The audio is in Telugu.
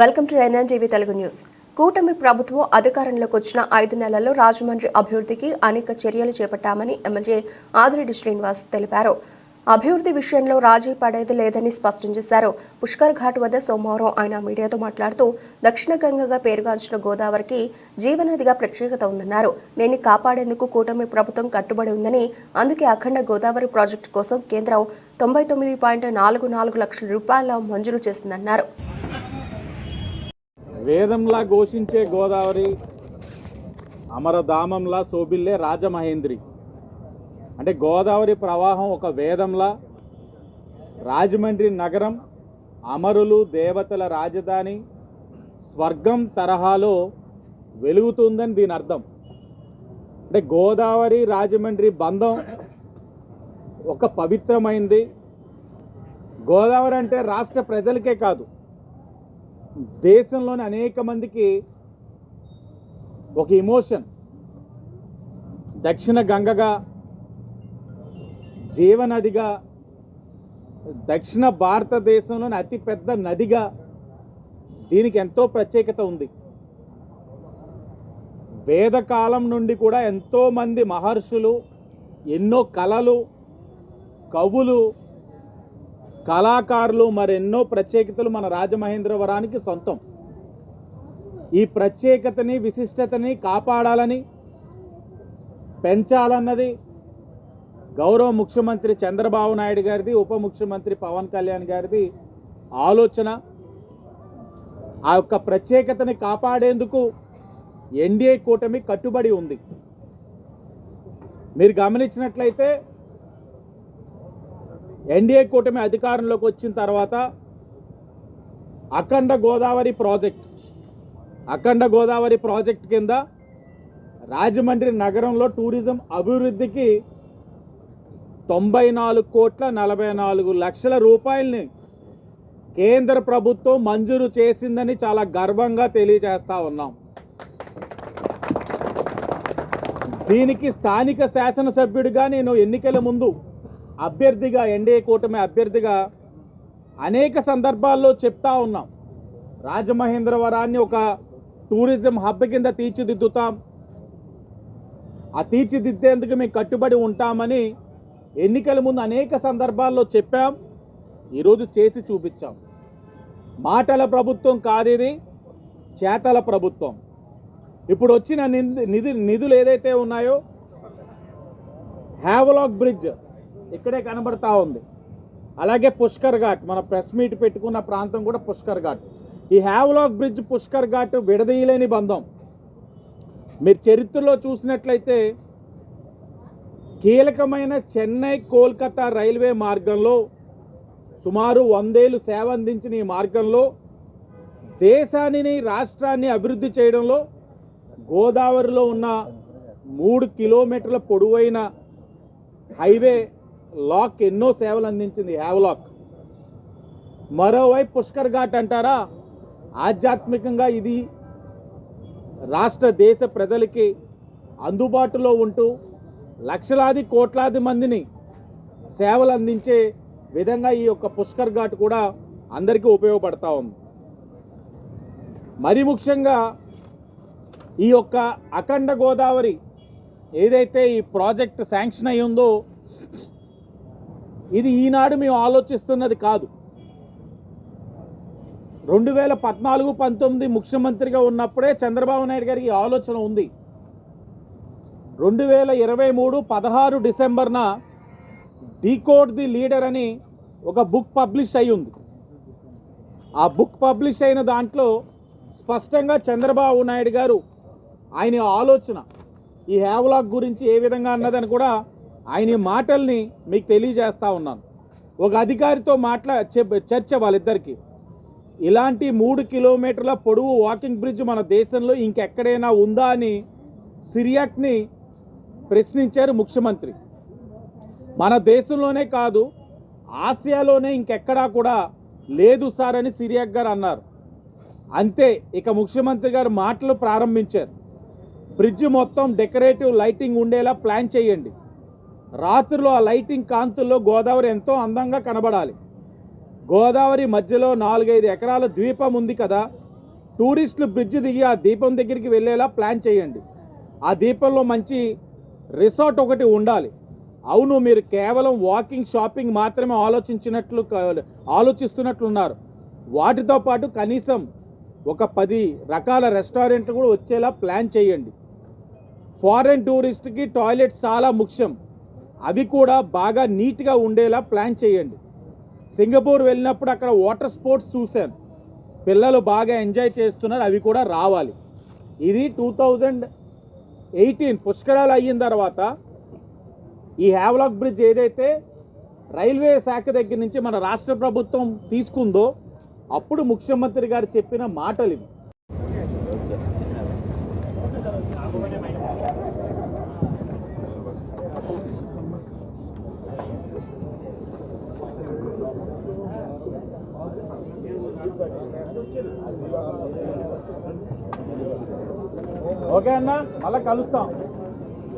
Welcome to NNTV Telugu news. కూటమి ప్రభుత్వం అధికారంలోకి వచ్చిన ఐదు నెలల్లో రాజమండ్రి అభివృద్ధికి అనేక చర్యలు చేపట్టామని ఎమ్మెల్యే ఆదిరెడ్డి శ్రీనివాస్ తెలిపారు. అభివృద్ధి విషయంలో రాజీ పడేది లేదని స్పష్టం చేశారు. పుష్కర్ ఘాట్ వద్ద సోమవారం ఆయన మీడియాతో మాట్లాడుతూ దక్షిణ గంగగా పేరుగాంచిన గోదావరికి జీవనదిగా ప్రత్యేకత ఉందన్నారు. దీన్ని కాపాడేందుకు కూటమి ప్రభుత్వం కట్టుబడి ఉందని అందుకే అఖండ గోదావరి ప్రాజెక్టు కోసం కేంద్రం తొంభై తొమ్మిది పాయింట్ నాలుగు నాలుగు లక్షల రూపాయల మంజూరు చేసిందన్నారు. వేదంలా ఘోషించే గోదావరి అమరధామంలా శోభిల్లే రాజమహేంద్రి. అంటే గోదావరి ప్రవాహం ఒక వేదంలా రాజమండ్రి నగరం అమరులు దేవతల రాజధాని స్వర్గం తరహాలో వెలుగుతుందని దీని అర్థం. అంటే గోదావరి రాజమండ్రి బంధం ఒక పవిత్రమైంది. గోదావరి అంటే రాష్ట్ర ప్రజలకే కాదు. దేశంలోని అనేక మందికి ఒక ఇమోషన్ దక్షిణ గంగగా జీవనదిగా దక్షిణ భారతదేశంలోని అతిపెద్ద నదిగా దీనికి ఎంతో ప్రత్యేకత ఉంది. వేదకాలం నుండి కూడా ఎంతోమంది మహర్షులు ఎన్నో కళలు కవులు కళాకారులు మరెన్నో ప్రత్యేకతలు మన రాజమహేంద్రవరానికి సొంతం. ఈ ప్రత్యేకతని విశిష్టతని కాపాడాలని పెంచాలన్నది గౌరవ ముఖ్యమంత్రి చంద్రబాబు నాయుడు గారిది ఉప ముఖ్యమంత్రి పవన్ కళ్యాణ్ గారిది ఆలోచన. ఆ యొక్క ప్రత్యేకతని కాపాడేందుకు ఎన్డీఏ కూటమి కట్టుబడి ఉంది. మీరు గమనించినట్లయితే ఎన్డీఏ కూటమి అధికారంలోకి వచ్చిన తర్వాత అఖండ గోదావరి ప్రాజెక్ట్ అఖండ గోదావరి ప్రాజెక్ట్ కింద రాజమండ్రి నగరంలో టూరిజం అభివృద్ధికి తొంభై నాలుగు కోట్ల నలభై నాలుగు లక్షల రూపాయలని కేంద్ర ప్రభుత్వం మంజూరు చేసిందని చాలా గర్వంగా తెలియజేస్తూ ఉన్నాం. దీనికి స్థానిక శాసనసభ్యుడిగా నేను ఎన్నికల ముందు అభ్యర్థిగా ఎన్డీఏ కూటమి అభ్యర్థిగా అనేక సందర్భాల్లో చెప్తా ఉన్నాం. రాజమహేంద్రవరాన్ని ఒక టూరిజం హబ్ కింద తీర్చిదిద్దుతాం. ఆ తీర్చిదిద్దేందుకు మేము కట్టుబడి ఉంటామని ఎన్నికల ముందు అనేక సందర్భాల్లో చెప్పాం. ఈరోజు చేసి చూపించాం. మాటల ప్రభుత్వం కాదేది చేతల ప్రభుత్వం. ఇప్పుడు వచ్చిన నిధి నిధులు ఏదైతే ఉన్నాయో హ్యావలాక్ బ్రిడ్జ్ ఇక్కడే కనబడతా ఉంది. అలాగే పుష్కర్ ఘాట్ మన ప్రెస్ మీట్ పెట్టుకున్న ప్రాంతం కూడా పుష్కర్ ఘాట్. ఈ హ్యావ్లాక్ బ్రిడ్జ్ పుష్కర్ ఘాట్ విడదీయలేని బంధం. మీరు చరిత్రలో చూసినట్లయితే కీలకమైన చెన్నై కోల్కతా రైల్వే మార్గంలో సుమారు వందేళ్ళు సేవ అందించిన ఈ మార్గంలో దేశాన్ని రాష్ట్రాన్ని అభివృద్ధి చేయడంలో గోదావరిలో ఉన్న మూడు కిలోమీటర్ల పొడవైన హైవే లాక్ ఎన్నో సేవలు అందించింది హ్యావ్లాక్ మరోవైపు పుష్కర్ ఘాట్ అంటారా? ఆధ్యాత్మికంగా ఇది రాష్ట్ర దేశ ప్రజలకి అందుబాటులో ఉంటూ లక్షలాది కోట్లాది మందిని సేవలు అందించే విధంగా ఈ యొక్క పుష్కర్ ఘాట్ కూడా అందరికీ ఉపయోగపడతా ఉంది. మరి ముఖ్యంగా ఈ యొక్క అఖండ గోదావరి ఏదైతే ఈ ప్రాజెక్ట్ శాంక్షన్ అయ్యిందో ఇది ఈనాడు మేము ఆలోచిస్తున్నది కాదు. రెండు వేల పద్నాలుగు పంతొమ్మిది ముఖ్యమంత్రిగా ఉన్నప్పుడే చంద్రబాబు నాయుడు గారికి ఆలోచన ఉంది. రెండు వేల ఇరవై మూడు పదహారు డిసెంబర్న డీకోడ్ ది లీడర్ అని ఒక బుక్ పబ్లిష్ అయి ఉంది ఆ బుక్ పబ్లిష్ అయిన దాంట్లో స్పష్టంగా చంద్రబాబు నాయుడు గారు ఆయన ఆలోచన ఈ హ్యావ్లాక్ గురించి ఏ విధంగా అన్నదని కూడా ఆయన మాటల్ని మీకు తెలియజేస్తా ఉన్నాను. ఒక అధికారితో మాట్లా చెప్- చర్చ వాళ్ళిద్దరికీ. ఇలాంటి మూడు కిలోమీటర్ల పొడవు వాకింగ్ బ్రిడ్జ్ మన దేశంలో ఇంకెక్కడైనా ఉందా అని సిరియాక్ని ప్రశ్నించారు ముఖ్యమంత్రి. మన దేశంలోనే కాదు ఆసియాలోనే ఇంకెక్కడా కూడా లేదు సార్ అని సిరియాక్ గారు అన్నారు. అంతే ఇక ముఖ్యమంత్రి గారు మాటలు ప్రారంభించారు. బ్రిడ్జ్ మొత్తం డెకరేటివ్ లైటింగ్ ఉండేలా ప్లాన్ చేయండి. రాత్రిలో ఆ లైటింగ్ కాంతుల్లో గోదావరి ఎంతో అందంగా కనబడాలి. గోదావరి మధ్యలో నాలుగైదు ఎకరాల ద్వీపం ఉంది కదా టూరిస్టులు బ్రిడ్జ్ దిగి ఆ దీపం దగ్గరికి వెళ్ళేలా ప్లాన్ చేయండి. ఆ దీపంలో మంచి రిసార్ట్ ఒకటి ఉండాలి. అవును మీరు కేవలం వాకింగ్ షాపింగ్ మాత్రమే ఆలోచించినట్లు ఆలోచిస్తున్నట్లున్నారు. వాటితో పాటు కనీసం ఒక పది రకాల రెస్టారెంట్లు కూడా వచ్చేలా ప్లాన్ చేయండి. ఫారెన్ టూరిస్ట్కి టాయిలెట్స్ చాలా ముఖ్యం. అవి కూడా బాగా నీట్గా ఉండేలా ప్లాన్ చేయండి. సింగపూర్ వెళ్ళినప్పుడు అక్కడ వాటర్ స్పోర్ట్స్ చూశాను. పిల్లలు బాగా ఎంజాయ్ చేస్తున్నారు అవి కూడా రావాలి. ఇది టూ థౌజండ్ ఎయిటీన్ పుష్కరాలు అయిన తర్వాత ఈ హ్యావ్లాక్ బ్రిడ్జ్ ఏదైతే రైల్వే శాఖ దగ్గర నుంచి మన రాష్ట్ర ప్రభుత్వం తీసుకుందో అప్పుడు ముఖ్యమంత్రి గారు చెప్పిన మాటలు ఇవి ఓకే అన్న మళ్ళీ కలుస్తాం.